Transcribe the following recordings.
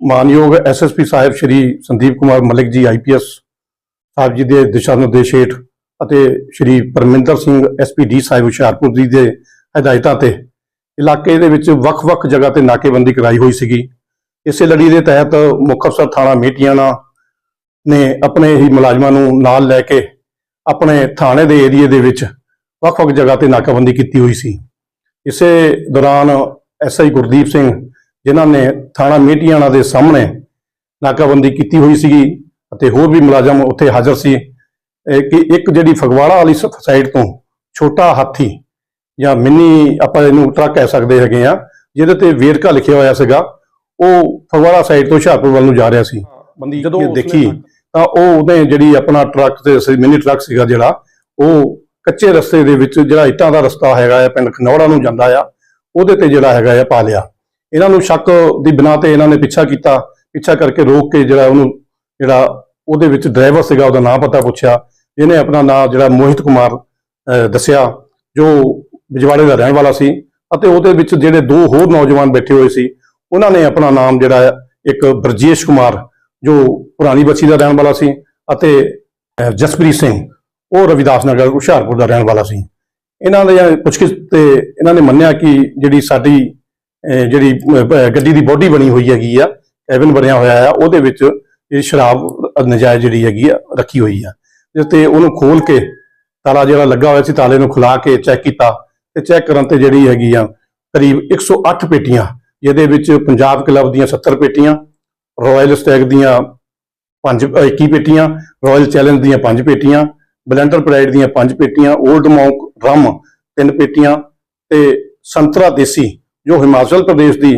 ਮਾਨਯੋਗ ਐਸਐਸਪੀ ਸਾਹਿਬ ਸ਼੍ਰੀ ਸੰਦੀਪ ਕੁਮਾਰ ਮਲਿਕ ਜੀ ਆਈਪੀਐਸ ਸਾਹਿਬ ਜੀ ਦੇ ਦਿਸ਼ਾ ਨਿਰਦੇਸ਼ ਹੇਠ ਅਤੇ ਸ਼੍ਰੀ ਪਰਮਿੰਦਰ ਸਿੰਘ ਐਸਪੀਡੀ ਸਾਹਿਬ ਹੁਸ਼ਿਆਰਪੁਰ ਜੀ ਦੇ ਹਦਾਇਤਾਂ ਤੇ ਇਲਾਕੇ ਦੇ ਵਿੱਚ ਵੱਖ-ਵੱਖ ਜਗ੍ਹਾ ਤੇ ਨਾਕੇਬੰਦੀ ਕਰਾਈ ਹੋਈ ਸੀਗੀ। ਇਸੇ ਲੜੀ ਦੇ ਤਹਿਤ ਮੁੱਖ ਅਫਸਰ ਥਾਣਾ ਮੀਟੀਆਣਾ ਨੇ ਆਪਣੇ ਹੀ ਮੁਲਾਜ਼ਮਾਂ ਨੂੰ ਨਾਲ ਲੈ ਕੇ ਆਪਣੇ ਥਾਣੇ ਦੇ ਏਰੀਏ ਦੇ ਵਿੱਚ ਵੱਖ-ਵੱਖ ਜਗ੍ਹਾ ਤੇ ਨਾਕਾਬੰਦੀ ਕੀਤੀ ਹੋਈ ਸੀ। ਇਸੇ ਦੌਰਾਨ ਐਸਆਈ ਗੁਰਦੀਪ ਸਿੰਘ ਜਿਨ੍ਹਾਂ ਨੇ ਥਾਣਾ ਮੀਟੀਆਣਾ ਦੇ ਸਾਹਮਣੇ ਨਾਕਾਬੰਦੀ ਕੀਤੀ ਹੋਈ ਸੀਗੀ ਅਤੇ ਹੋਰ ਵੀ ਮੁਲਾਜ਼ਮ ਉੱਥੇ ਹਾਜ਼ਰ ਸੀ। ਕਿ ਇੱਕ ਜਿਹੜੀ ਫਗਵਾੜਾ ਵਾਲੀ ਸਾਈਡ ਤੋਂ ਛੋਟਾ ਹਾਥੀ ਜਾਂ ਮਿੰਨੀ ਆਪਾਂ ਇਹਨੂੰ ਟਰੱਕ ਕਹਿ ਸਕਦੇ ਹੈਗੇ ਆ ਜਿਹਦੇ ਤੇ ਵੇਰਕਾ ਲਿਖਿਆ ਹੋਇਆ ਸੀਗਾ ਉਹ ਫਗਵਾੜਾ ਸਾਈਡ ਤੋਂ ਹੁਸ਼ਿਆਰਪੁਰ ਵੱਲ ਨੂੰ ਜਾ ਰਿਹਾ ਸੀ। ਬੰਦੀ ਜਦੋਂ ਦੇਖੀ। ਤਾਂ ਉਹ ਉਹਨੇ ਜਿਹੜੀ ਆਪਣਾ ਟਰੱਕ ਤੇ ਮਿੰਨੀ ਟਰੱਕ ਸੀਗਾ ਜਿਹੜਾ ਉਹ ਕੱਚੇ ਰਸਤੇ ਦੇ ਵਿੱਚ ਜਿਹੜਾ ਇੱਟਾਂ ਦਾ ਰਸਤਾ ਹੈਗਾ ਆ ਪਿੰਡ ਖਨੌੜਾ ਨੂੰ ਜਾਂਦਾ ਆ ਉਹਦੇ ਤੇ ਜਿਹੜਾ ਹੈਗਾ ਆ ਪਾ ਲਿਆ। ਇਹਨਾਂ ਨੂੰ ਸ਼ੱਕ ਦੀ ਬਿਨਾ ਤੇ ਇਹਨਾਂ ਨੇ ਪਿੱਛਾ ਕੀਤਾ, ਪਿੱਛਾ ਕਰਕੇ ਰੋਕ ਕੇ ਜਿਹੜਾ ਉਹਨੂੰ, ਜਿਹੜਾ ਉਹਦੇ ਵਿੱਚ ਡਰਾਈਵਰ ਸੀਗਾ, ਉਹਦਾ ਨਾਮ ਪਤਾ ਪੁੱਛਿਆ, ਇਹਨੇ ਆਪਣਾ ਨਾਮ ਜਿਹੜਾ ਮੋਹਿਤ ਕੁਮਾਰ ਦੱਸਿਆ, ਜੋ ਬਿਜਵਾੜੇ ਦਾ ਰਹਿਣ ਵਾਲਾ ਸੀ ਅਤੇ ਉਹਦੇ ਵਿੱਚ ਜਿਹੜੇ ਦੋ ਹੋਰ ਨੌਜਵਾਨ ਬੈਠੇ ਹੋਏ ਸੀ, ਉਹਨਾਂ ਨੇ ਆਪਣਾ ਨਾਮ ਜਿਹੜਾ ਇੱਕ ਬਰਜੇਸ਼ ਕੁਮਾਰ, ਜੋ ਪੁਰਾਣੀ ਬੱਚੀ ਦਾ ਰਹਿਣ ਵਾਲਾ ਸੀ ਅਤੇ ਜਸਪ੍ਰੀਤ ਸਿੰਘ, ਉਹ ਰਵਿਦਾਸ ਨਗਰ, ਹੁਸ਼ਿਆਰਪੁਰ ਦਾ ਰਹਿਣ ਵਾਲਾ ਸੀ। ਇਹਨਾਂ ਦੇ ਪੁੱਛਗਿੱਛ ਤੇ ਇਹਨਾਂ ਨੇ ਮੰਨਿਆ ਕਿ ਜਿਹੜੀ ਸਾਡੀ ਜਿਹੜੀ ਗੱਡੀ ਦੀ ਬੋਡੀ ਬਣੀ ਹੋਈ ਹੈਗੀ ਆ ਕੈਬਨ ਬਣਿਆ ਹੋਇਆ ਆ, ਉਹਦੇ ਵਿੱਚ ਜਿਹੜੀ ਸ਼ਰਾਬ ਨਜਾਇਜ਼ ਜਿਹੜੀ ਹੈਗੀ ਆ, ਰੱਖੀ ਹੋਈ ਆ। ਜਿਸ ਤੇ ਉਹਨੂੰ ਖੋਲ ਕੇ ਤਾਲਾ ਜਿਹੜਾ ਲੱਗਾ ਹੋਇਆ ਸੀ, ਤਾਲੇ ਨੂੰ ਖੁਲਾ ਕੇ ਚੈੱਕ ਕੀਤਾ। ਤੇ ਚੈੱਕ ਕਰਨ ਤੇ ਜਿਹੜੀ ਹੈਗੀ ਆ, ਕਰੀਬ 108 ਪੇਟੀਆਂ, ਜਿਹਦੇ ਵਿੱਚ ਪੰਜਾਬ ਕਲੱਬ ਦੀਆਂ 70 ਪੇਟੀਆਂ ਰਾਇਲ ਸਟੈਗ ਦੀਆਂ 5 21 ਪੇਟੀਆਂ ਰਾਇਲ ਚੈਲੰਜ ਦੀਆਂ 5 ਪੇਟੀਆਂ ਬਲੈਂਡਰ ਪ੍ਰਾਈਡ ਦੀਆਂ 5 ਪੇਟੀਆਂ 올ਡ ਮੌਂਕ ਰਮ 3 ਪੇਟੀਆਂ ਤੇ ਸੰਤਰਾ ਦੇਸੀ ਜੋ ਹਿਮਾਚਲ ਪ੍ਰਦੇਸ਼ ਦੀ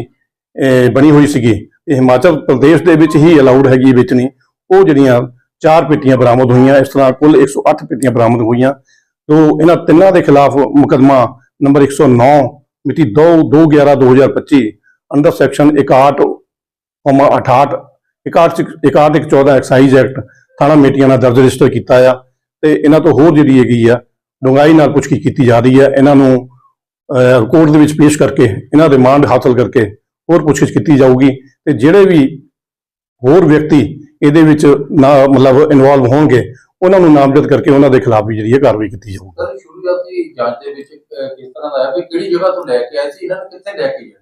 ਬਣੀ ਹੋਈ ਸੀਗੀ। ਇਹ ਹਿਮਾਚਲ ਪ੍ਰਦੇਸ਼ ਦੇ ਵਿੱਚ ਹੀ ਅਲਾਉਡ ਹੈਗੀ ਵੇਚਣੀ। ਉਹ ਜਿਹੜੀਆਂ ਚਾਰ ਪੇਟੀਆਂ ਬਰਾਮਦ ਹੋਈਆਂ, ਇਸ ਤਰ੍ਹਾਂ ਕੁੱਲ 108 ਪੇਟੀਆਂ ਬਰਾਮਦ ਹੋਈਆਂ। ਤੋਂ ਇਹਨਾਂ ਤਿੰਨਾਂ ਦੇ ਖਿਲਾਫ ਮੁਕਦਮਾ ਨੰਬਰ 109 ਮਿਤੀ 2 2/11/2025 under section 61 comma 68 61 61 14 excise act ਥਾਣਾ ਮੇਟੀਆਂ ਨਾਲ ਦਰਜ ਰਜਿਸਟਰ ਕੀਤਾ ਆ। ਤੇ ਇਹਨਾਂ ਤੋਂ ਹੋਰ ਜਿਹੜੀ ਹੈਗੀ ਆ, ਡੂੰਘਾਈ ਨਾਲ ਪੁੱਛਗਿੱਛ ਕੀਤੀ ਜਾ ਰਹੀ ਹੈ ਇਹਨਾਂ ਨੂੰ ਕੋਰਟ ਦੇ ਵਿੱਚ ਪੇਸ਼ ਕਰਕੇ ਇਹਨਾਂ ਦੇ ਰਿਮਾਂਡ ਹਾਸਲ ਕਰਕੇ ਹੋਰ ਪੁੱਛਗਿੱਛ ਕੀਤੀ ਜਾਊਗੀ ਤੇ ਜਿਹੜੇ ਵੀ ਹੋਰ ਵਿਅਕਤੀ ਇਹਦੇ ਵਿੱਚ ਨਾ ਮਤਲਬ ਇਨਵੋਲਵ ਹੋਣਗੇ ਉਹਨਾਂ ਨੂੰ ਨਾਮਜ਼ਦ ਕਰਕੇ ਉਹਨਾਂ ਦੇ ਖਿਲਾਫ ਵੀ ਜਿਹੜੀ ਹੈ ਕਾਰਵਾਈ ਕੀਤੀ ਜਾਊਗੀ। ਸਰ ਸ਼ੁਰੂਆਤੀ ਜਾਂਚ ਦੇ ਵਿੱਚ ਅਹ, ਕਿਸ ਤਰ੍ਹਾਂ ਦਾ ਹੈ ਵੀ ਕਿਹੜੀ ਜਗ੍ਹਾ ਤੋਂ ਲੈ ਕੇ ਆਏ ਸੀ ਇਹਨਾਂ ਨੂੰ ਕਿੱਥੇ ਲੈ ਕੇ ਗਏ?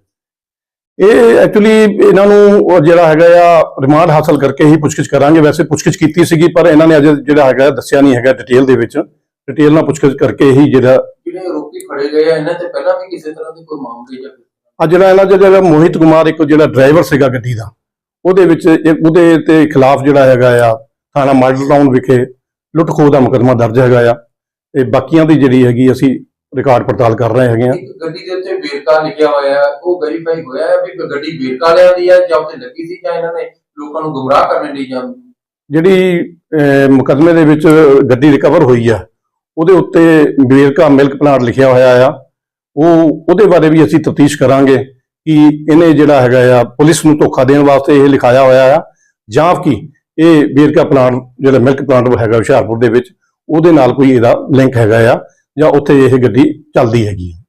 ਇਹ ਐਕਚੁਅਲੀ ਇਹਨਾਂ ਨੂੰ ਜਿਹੜਾ ਹੈਗਾ ਆ ਰਿਮਾਂਡ ਹਾਸਲ ਕਰਕੇ ਹੀ ਪੁੱਛਗਿੱਛ ਕਰਾਂਗੇ। ਵੈਸੇ ਪੁੱਛਗਿੱਛ ਕੀਤੀ ਸੀਗੀ ਪਰ ਇਹਨਾਂ ਨੇ ਅਜੇ ਜਿਹੜਾ ਹੈਗਾ ਦੱਸਿਆ ਨਹੀਂ ਹੈਗਾ ਡਿਟੇਲ ਦੇ ਵਿੱਚ। ਡਿਟੇਲ ਨਾਲ ਪੁੱਛਗਿੱਛ ਕਰਕੇ ਹੀ ਜਿਹੜਾ ਜਿਹੜੇ ਆਰੋਪੀ ਫੜੇ ਗਏ ਆ ਇਹਨਾਂ ਤੇ ਪਹਿਲਾਂ ਵੀ ਕਿਸੇ ਤਰ੍ਹਾਂ ਦੇ ਕੋਈ ਮਾਮਲੇ ਜਾਂ ਆ ਜਿਹੜਾ ਇਹਨਾਂ ਦਾ ਜਿਹੜਾ ਮੋਹਿਤ ਕੁਮਾਰ ਇੱਕ ਜਿਹੜਾ ਡਰਾਈਵਰ ਸੀਗਾ ਗੱਡੀ ਦਾ ਉਹਦੇ ਵਿੱਚ ਇੱਕ ਉਹਦੇ ਤੇ ਖਿਲਾਫ ਜਿਹੜਾ ਹੈਗਾ ਆ ਥਾਣਾ ਮਾਡਲ ਟਾਊਨ ਵਿਖੇ ਲੁੱਟ ਖੋਹ ਦਾ ਮੁਕੱਦਮਾ ਦਰਜ ਹੈਗਾ ਆ। ਤੇ ਬਾਕੀਆਂ ਦੀ ਜਿਹੜੀ ਹੈਗੀ ਅਸੀਂ ਰਿਕਾਰਡ ਪੜਤਾਲ ਕਰ ਰਹੇ ਹੈਗੇ ਆ। ਇੱਕ ਗੱਡੀ ਦੇ ਉੱਤੇ ਵੇਰਕਾ ਲਿਖਿਆ ਹੋਇਆ ਹੈ ਉਹ ਵੈਰੀਫਾਈ ਹੋਇਆ ਹੈ ਵੀ ਗੱਡੀ ਵੇਰਕਾ ਵਾਲਿਆਂ ਦੀ ਹੈ ਜਾਂ ਉੱਤੇ ਲੱਗੀ ਸੀ ਜਾਂ ਇਹਨਾਂ ਨੇ ਲੋਕਾਂ ਨੂੰ ਗੁੰਮਰਾਹ ਕਰਨ ਲਈ ਜਾਂ ਜਿਹੜੀ ਮੁਕੱਦਮੇ ਦੇ ਵਿੱਚ ਗੱਡੀ ਰਿਕਵਰ ਹੋਈ ਆ ਉਹਦੇ ਉੱਤੇ ਵੇਰਕਾ ਮਿਲਕ ਪਲਾਂਟ ਲਿਖਿਆ ਹੋਇਆ ਆ। ਉਹ, ਉਹਦੇ ਬਾਰੇ ਵੀ ਅਸੀਂ ਤਫਤੀਸ਼ ਕਰਾਂਗੇ ਕਿ ਇਹਨੇ ਜਿਹੜਾ ਹੈਗਾ ਆ, ਪੁਲਿਸ ਨੂੰ ਧੋਖਾ ਦੇਣ ਵਾਸਤੇ ਇਹ ਲਿਖਾਇਆ ਹੋਇਆ ਆ, ਜਾਂ ਕਿ ਇਹ ਵੇਰਕਾ ਪਲਾਂਟ, ਜਿਹੜਾ ਮਿਲਕ ਪਲਾਂਟ ਹੈਗਾ ਹੁਸ਼ਿਆਰਪੁਰ ਦੇ ਵਿੱਚ, ਉਹਦੇ ਨਾਲ ਕੋਈ ਇਹਦਾ ਲਿੰਕ ਹੈਗਾ ਆ, ਜਾਂ ਉੱਥੇ ਇਹ ਗੱਡੀ ਚੱਲਦੀ ਹੈਗੀ ਆ।